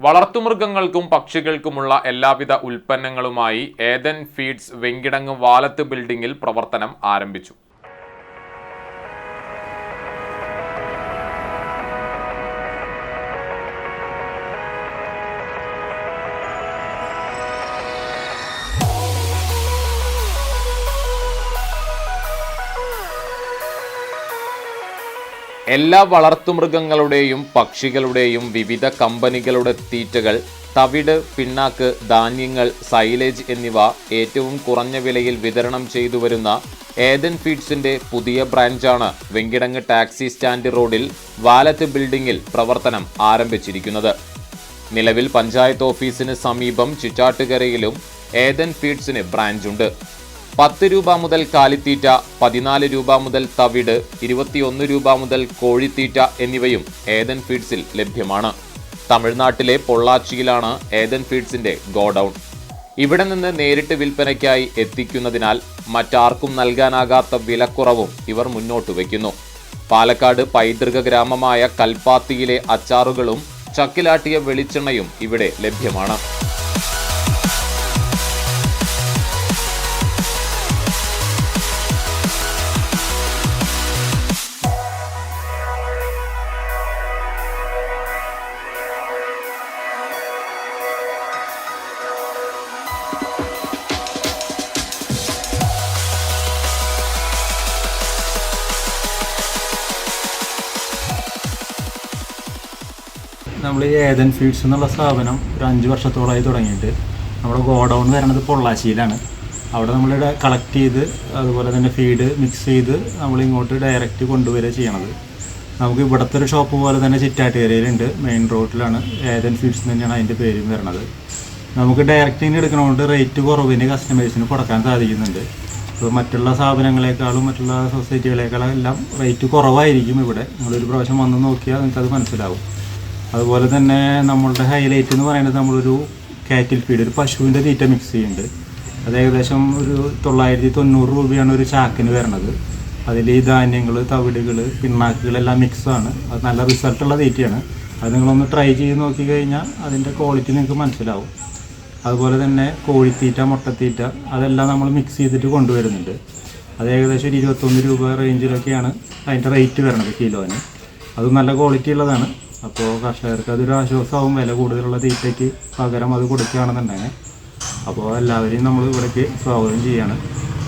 വളർത്തുമൃഗങ്ങൾക്കും പക്ഷികൾക്കുമുള്ള എല്ലാവിധ ഉൽപ്പന്നങ്ങളുമായി ഏതൻ ഫീഡ്സ് വെങ്കിടങ്ങ് വാലത്ത് ബിൽഡിംഗിൽ പ്രവർത്തനം ആരംഭിച്ചു. എല്ലാ വളർത്തുമൃഗങ്ങളുടെയും പക്ഷികളുടെയും വിവിധ കമ്പനികളുടെ തീറ്റകൾ തവിട് പിണ്ണാക്ക് ധാന്യങ്ങൾ സൈലേജ് എന്നിവ ഏറ്റവും കുറഞ്ഞ വിലയിൽ വിതരണം ചെയ്തു വരുന്ന ഏതൻ ഫീഡ്സിന്റെ പുതിയ ബ്രാഞ്ചാണ് വെങ്കിടങ്ങ് ടാക്സി സ്റ്റാൻഡ് റോഡിൽ വാലറ്റ് ബിൽഡിംഗിൽ പ്രവർത്തനം ആരംഭിച്ചിരിക്കുന്നത്. നിലവിൽ പഞ്ചായത്ത് ഓഫീസിന് സമീപം ചിറ്റാട്ടുകരയിലും ഏതൻ ഫീഡ്സിന് ബ്രാഞ്ചുണ്ട്. പത്ത് രൂപ മുതൽ കാലിത്തീറ്റ പതിനാല് രൂപ മുതൽ തവിട് ഇരുപത്തിയൊന്ന് രൂപ മുതൽ കോഴിത്തീറ്റ എന്നിവയും ഏതൻ ഫീഡ്സിൽ ലഭ്യമാണ്. തമിഴ്നാട്ടിലെ പൊള്ളാച്ചിയിലാണ് ഏതൻ ഫീഡ്സിന്റെ ഗോഡൗൺ. ഇവിടെ നിന്ന് നേരിട്ട് വിൽപ്പനയ്ക്കായി എത്തിക്കുന്നതിനാൽ മറ്റാർക്കും നൽകാനാകാത്ത വിലക്കുറവും ഇവർ മുന്നോട്ട് വയ്ക്കുന്നു. പാലക്കാട് പൈതൃക ഗ്രാമമായ കൽപ്പാത്തിയിലെ അച്ചാറുകളും ചക്കിലാട്ടിയ വെളിച്ചെണ്ണയും ഇവിടെ ലഭ്യമാണ്. നമ്മൾ ഈ ഏതൻ ഫീഡ്സ് എന്നുള്ള സ്ഥാപനം ഒരു അഞ്ച് വർഷത്തോളമായി തുടങ്ങിയിട്ട് നമ്മുടെ ഗോഡൗൺ വരണത് പൊള്ളാച്ചിയിലാണ് അവിടെ നമ്മൾ കളക്ട് ചെയ്ത് അതുപോലെ തന്നെ ഫീഡ് മിക്സ് ചെയ്ത് നമ്മൾ ഇങ്ങോട്ട് ഡയറക്റ്റ് കൊണ്ടുവരിക ചെയ്യണത്. നമുക്ക് ഇവിടുത്തെ ഒരു ഷോപ്പ് പോലെ തന്നെ ചിറ്റാട്ടുകരയിലുണ്ട്. മെയിൻ റോഡിലാണ് ഏതൻ ഫീഡ്സ് തന്നെയാണ് അതിന്റെ പേരും വരണത്. നമുക്ക് ഡയറക്റ്റ് ഇങ്ങനെ എടുക്കണതുകൊണ്ട് റേറ്റ് കുറവിന് കസ്റ്റമേഴ്സിന് കൊടുക്കാൻ സാധിക്കുന്നുണ്ട്. ഇപ്പോൾ മറ്റുള്ള സ്ഥാപനങ്ങളെക്കാളും മറ്റുള്ള സൊസൈറ്റികളെക്കാളും എല്ലാം റേറ്റ് കുറവായിരിക്കും ഇവിടെ. നിങ്ങളൊരു പ്രാവശ്യം വന്ന് നോക്കിയാൽ നിങ്ങൾക്കത് മനസ്സിലാവും. അതുപോലെ തന്നെ നമ്മളുടെ ഹൈലൈറ്റ് എന്ന് പറയുന്നത് നമ്മളൊരു കാറ്റിൽ ഫീഡ് ഒരു പശുവിന്റെ തീറ്റ മിക്സ് ചെയ്യുന്നുണ്ട്. അത് ഏകദേശം ഒരു തൊള്ളായിരത്തി തൊണ്ണൂറ് രൂപയാണ് ഒരു ചാക്കിന് വരണത്. അതിൽ ഈ ധാന്യങ്ങൾ തവിടുകൾ പിണ്ണാക്കുകളെല്ലാം മിക്സാണ് അത് നല്ല റിസൾട്ടുള്ള തീറ്റയാണ്. അത് നിങ്ങളൊന്ന് ട്രൈ ചെയ്ത് നോക്കി കഴിഞ്ഞാൽ അതിന്റെ ക്വാളിറ്റി നിങ്ങൾക്ക് മനസ്സിലാവും. അതുപോലെ തന്നെ കോഴിത്തീറ്റ മുട്ടത്തീറ്റ അതെല്ലാം നമ്മൾ മിക്സ് ചെയ്തിട്ട് കൊണ്ടുവരുന്നുണ്ട്. അത് ഏകദേശം ഒരു ഇരുപത്തൊന്ന് രൂപ റേഞ്ചിലൊക്കെയാണ് അതിന്റെ റേറ്റ് വരുന്നത് കിലോന്. അത് നല്ല ക്വാളിറ്റി ഉള്ളതാണ്. അപ്പോൾ കർഷകർക്ക് അതൊരു ആശ്വാസമാവും വില കൂടുതലുള്ള തീറ്റയ്ക്ക് പകരം അത് കൊടുക്കുകയാണെന്നുണ്ടെങ്കിൽ അപ്പോൾ എല്ലാവരെയും നമ്മൾ ഇവിടേക്ക് സ്വാഗതം ചെയ്യാണ്.